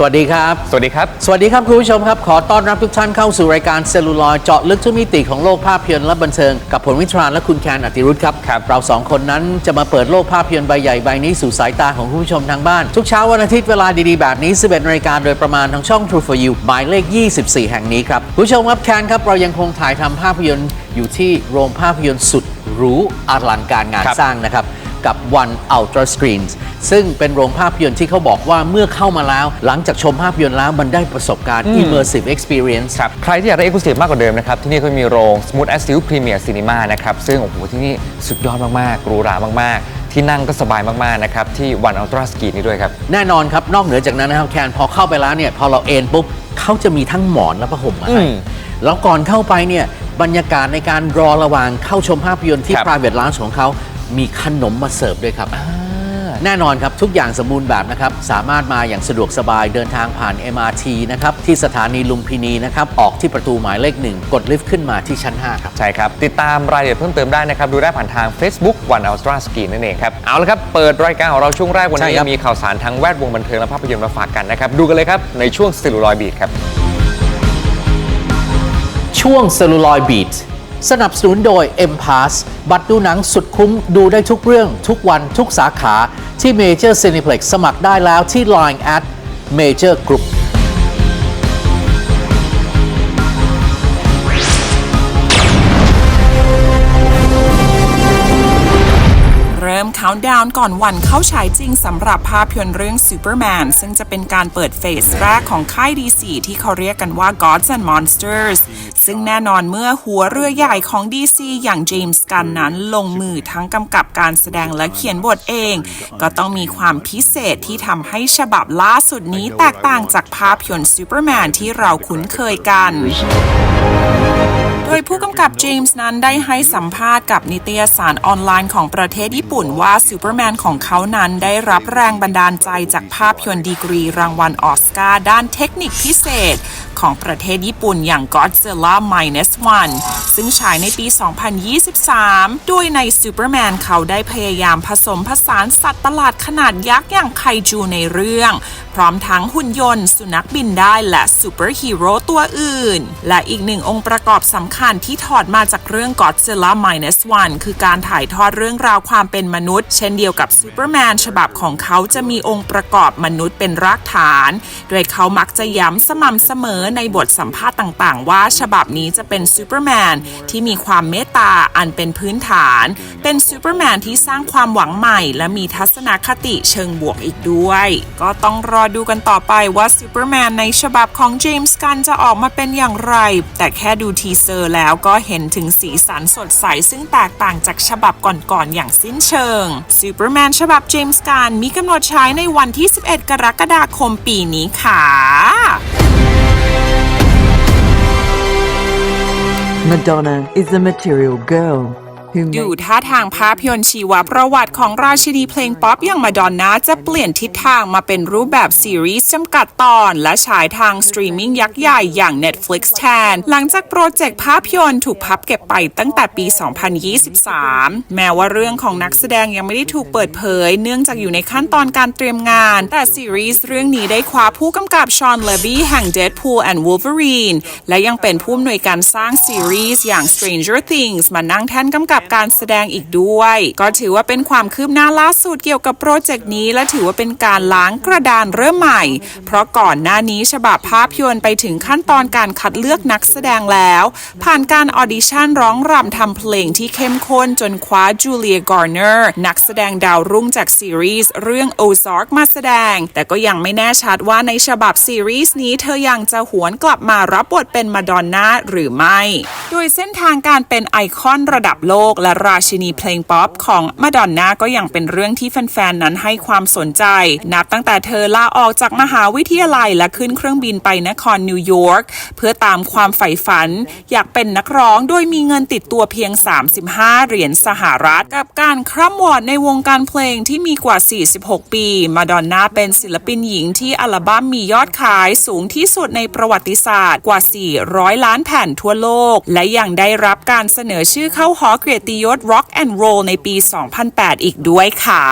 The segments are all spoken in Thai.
สวัสดีครับ สวัสดีครับ สวัสดีครับคุณผู้ชมครับ ขอต้อนรับทุกท่านเข้าสู่รายการเซลลูลอยด์เจาะลึกทุกมิติของโลกภาพยนตร์และบันเทิง กับผลวิทรานและคุณแคนอติรุธครับครับ เราสองคนนั้นจะมาเปิดโลกภาพยนตร์ใบใหญ่ใบนี้สู่สายตาของคุณผู้ชมทางบ้าน ทุกเช้าวันอาทิตย์เวลาดีๆ แบบนี้ 11นาฬิกาโดยประมาณทางช่อง True for You หมายเลข 24 แห่งนี้ครับคุณผู้ชมครับแคนครับเรายังคงถ่ายทำภาพยนตร์อยู่ที่โรงภาพยนตร์สุดหรูอลังการงานครับ สร้างนะครับ กับ One Ultra Screens ซึ่งเป็นโรงภาพยนตร์ที่เขาบอกว่าเมื่อเข้ามาแล้ว หลังจากชมภาพยนตร์แล้วมันได้ประสบการณ์ immersive experience ครับ ใครที่อยากได้ Exclusive มากกว่าเดิมนะครับ ที่นี่เขามีโรง Smooth as Silk Premier Cinema นะครับ ซึ่งโอ้โหที่นี่สุดยอดมากๆหรูหรามาก ๆที่นั่งก็สบายมาก ๆ นะครับ ที่ One Ultra Screen นี่ด้วยครับ แน่นอนครับ นอกเหนือจากนั้นนะครับแคนพอเข้าไปแล้วเนี่ย พอเราเอนปุ๊บเขาจะมีทั้งหมอนและผ้าห่มมาให้อืมแล้วก่อนเข้าไปเนี่ยบรรยากาศในการรอระหว่างเข้าชมภาพยนตร์ที่ครับ private lounge ของเขา มีขนมมาเสิร์ฟด้วยครับ แน่นอนครับ ทุกอย่างสมบูรณ์แบบนะครับ สามารถมาอย่างสะดวกสบายเดินทางผ่าน MRT นะครับ ที่สถานีลุมพินีนะครับ ออกที่ประตูหมายเลขหนึ่งกดลิฟต์ขึ้นมาที่ชั้น 5 ครับ ใช่ครับ ติดตามรายละเอียดเพิ่มเติมได้นะครับ ดูได้ผ่านทาง Facebook One Ultra Screen นั่นเองครับ เอาละครับ เปิดรายการของเราช่วงแรกวันใช่นี้ครับมีข่าวสารทั้งแวดวงบันเทิงและภาพยนตร์มาฝากกันนะครับดูกันเลยครับในช่วง Celluloid Beat ครับช่วง Celluloid Beat สนับสนุนโดย M Pass บัตรดูหนังสุดคุ้มดูได้ทุกเรื่องทุกวันทุกสาขาที่ Major Cineplex สมัครได้แล้วที่ Line at Major Group เริ่ม count down ก่อนวันเข้าฉายจริงสำหรับภาพยนตร์เรื่อง Superman ซึ่งจะเป็นการเปิดเฟสแรกของค่าย DC ที่เขาเรียกกันว่า Gods and Monsters ซึ่งแน่นอนเมื่อหัวเรือใหญ่ของ DC อย่างเจมส์กันนั้นลงมือทั้งกำกับการแสดงและเขียนบทเอง ก็ต้องมีความพิเศษที่ทำให้ฉบับล่าสุดนี้แตกต่างจากภาพยนตร์ Superman ที่เราคุ้นเคยกันโดยผู้กำกับเจมส์นั้นได้ให้สัมภาษณ์กับนิตยสารออนไลน์ของประเทศญี่ปุ่นว่าซูเปอร์แมนของเขานั้นได้รับแรงบันดาลใจจากภาพยนตร์ดีกรีรางวัลออสการ์ด้านเทคนิคพิเศษ ของประเทศญี่ปุ่นอย่าง Godzilla Minus One ซึ่งฉายในปี 2023โดยในซูเปอร์แมนเขาได้พยายามผสมผสานสัตว์ประหลาดขนาดยักษ์อย่างไคจูในเรื่อง พร้อมทั้งหุ่นยนต์ สุนัขบินได้และซูเปอร์ฮีโร่ตัวอื่น และอีกหนึ่งองค์ประกอบสำคัญที่ถอดมาจากเรื่อง Godzilla Minus One คือการถ่ายทอดเรื่องราวความเป็นมนุษย์ เช่นเดียวกับซูเปอร์แมนฉบับของเขาจะมีองค์ประกอบมนุษย์เป็นรากฐาน โดยเขามักจะย้ำสม่ำเสมอในบทสัมภาษณ์ต่าง ๆ ว่าฉบับนี้จะเป็นซูเปอร์แมนที่มีความเมตตาอันเป็นพื้นฐาน เป็นซูเปอร์แมนที่สร้างความหวังใหม่ และมีทัศนคติเชิงบวกอีกด้วย ก็ต้องรอดูกันต่อไปว่าซูเปอร์แมนในฉบับของเจมส์กันจะออกมาเป็นอย่างไร แต่แค่ดูทีเซอร์แล้วก็เห็นถึงสีสันสดใส ซึ่งแตกต่างจากฉบับก่อนๆอย่างสิ้นเชิงซูเปอร์แมนฉบับเจมส์กันมีกำหนดใช้ในวันที่ 11 กรกฎาคมปีนี้ค่ะ Madonna is a material girl ดูท่าทางภาพยนตร์ชีวประวัติของราชินีเพลงป๊อปอย่างมาดอนน่าจะเปลี่ยนทิศทางมาเป็นรูปแบบซีรีส์จำกัดตอนและฉายทางสตรีมมิ่งยักษ์ใหญ่อย่าง Netflix แทน หลังจากโปรเจกต์ภาพยนตร์ถูกพับเก็บไปตั้งแต่ปี 2023 แม้ว่าเรื่องของนักแสดงยังไม่ได้ถูกเปิดเผย เนื่องจากอยู่ในขั้นตอนการเตรียมงาน แต่ซีรีส์เรื่องนี้ได้คว้าผู้กำกับชอนเลวี่แห่ง Deadpool and Wolverine และยังเป็นผู้อำนวยการสร้างซีรีส์อย่าง Stranger Things มานั่งแท่นกำกับการแสดงอีกด้วย ก็ถือว่าเป็นความคืบหน้าล่าสุดเกี่ยวกับโปรเจกต์นี้ และถือว่าเป็นการล้างกระดานเริ่มใหม่ เพราะก่อนหน้านี้ฉบับภาพยนตร์ไปถึงขั้นตอนการคัดเลือกนักแสดงแล้ว ผ่านการออดิชั่นร้องรำทำเพลงที่เข้มข้นจนคว้าจูเลียกอร์เนอร์นักแสดงดาวรุ่งจากซีรีส์เรื่อง Ozark มาแสดง แต่ก็ยังไม่แน่ชัดว่าในฉบับซีรีส์นี้เธอยังจะหวนกลับมารับบทเป็นมาดอนน่าหรือไม่ โดยเส้นทางการเป็นไอคอนระดับโลกและราชินีเพลงป๊อปของมาดอนน่าก็ยังเป็นเรื่องที่แฟนๆ นั้นให้ความสนใจ นับตั้งแต่เธอลาออกจากมหาวิทยาลัยและขึ้นเครื่องบินไปนครนิวยอร์กเพื่อตามความใฝ่ฝัน อยากเป็นนักร้องโดยมีเงินติดตัวเพียง 35 เหรียญสหรัฐ กับการคร่ำวอดในวงการเพลงที่มีกว่า 46 ปี มาดอนน่าเป็นศิลปินหญิงที่อัลบั้มมียอดขายสูงที่สุดในประวัติศาสตร์กว่า 400 ล้านแผ่นทั่วโลก และยังได้รับการเสนอชื่อเข้าหอเกียรติยศ Rock and Roll ในปี 2008 อีกด้วยค่ะ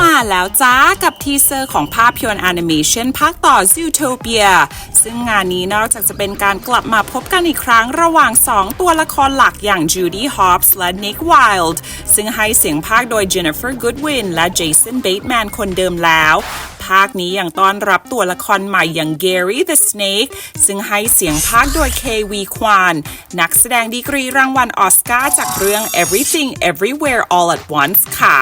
มาแล้วจ้ากับทีเซอร์ของภาพยนตร์แอนิเมชันภาคต่อ Zootopia ซึ่งงานนี้นอกจากจะเป็นการกลับมาพบกันอีกครั้งระหว่าง 2 ตัวละครหลักอย่าง Judy Hopps และ Nick Wilde ซึ่งให้เสียงภาคโดย Jennifer Goodwin และ Jason Bateman คนเดิมแล้ว ภาคนี้ยังต้อนรับตัวละครใหม่อย่าง Gary the Snake ซึ่งให้เสียงภาคโดย KV Kwan นักแสดงดีกรีรางวัลออสการ์จากเรื่อง Everything Everywhere All at Once ค่ะ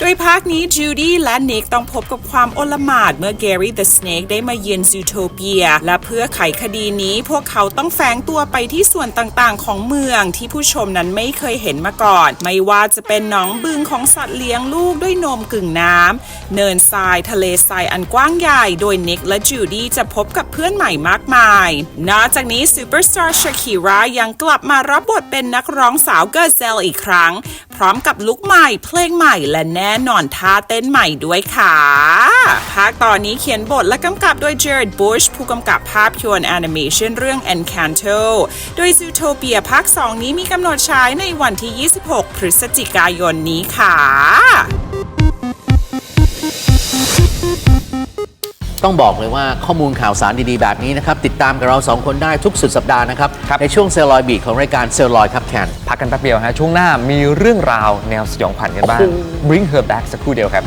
โดยภาคนี้ Judy และ Nick ต้องพบกับความโอลหม่านเมื่อ Gary the Snake ได้มาเยือน Zootopia และเพื่อไขคดีนี้พวกเขาต้องแฝงตัวไปที่ส่วนต่างๆ ของเมืองที่ผู้ชมนั้นไม่เคยเห็นมาก่อน ไม่ว่าจะเป็นหนองบึงของสัตว์เลี้ยงลูกด้วยนมกึ่งน้ำเนินทรายทะเลทรายอันกว้างใหญ่ โดย Nick และ Judy จะพบกับเพื่อนใหม่มากมาย นอกจากนี้ซูเปอร์สตาร์ชาคิรายังกลับมารับบทเป็นนักร้องสาวเกอร์เซลอีกครั้ง พร้อมกับลุคใหม่เพลงใหม่และแน่นอนท่าเต้นใหม่ด้วยค่ะ ภาคตอนนี้เขียนบทและกำกับโดย Jared Bush ผู้กำกับภาพยนตร์แอนิเมชันเรื่อง Encanto โดย Zootopia ภาค 2 นี้มีกำหนดฉายในวันที่ 26 พฤศจิกายนนี้ค่ะ ต้องบอกเลยว่าข้อมูลข่าวสารดีๆ แบบนี้นะครับ ติดตามกับเรา 2 คนได้ทุกสุดสัปดาห์นะครับ ครับ ในช่วงเซลลอยบีของรายการเซลลอยครับแคนพักกันแป๊บเดียวฮะ ช่วงหน้ามีเรื่องราวแนวสยองขวัญกันบ้าง Bring her back สักครู่เดียวครับ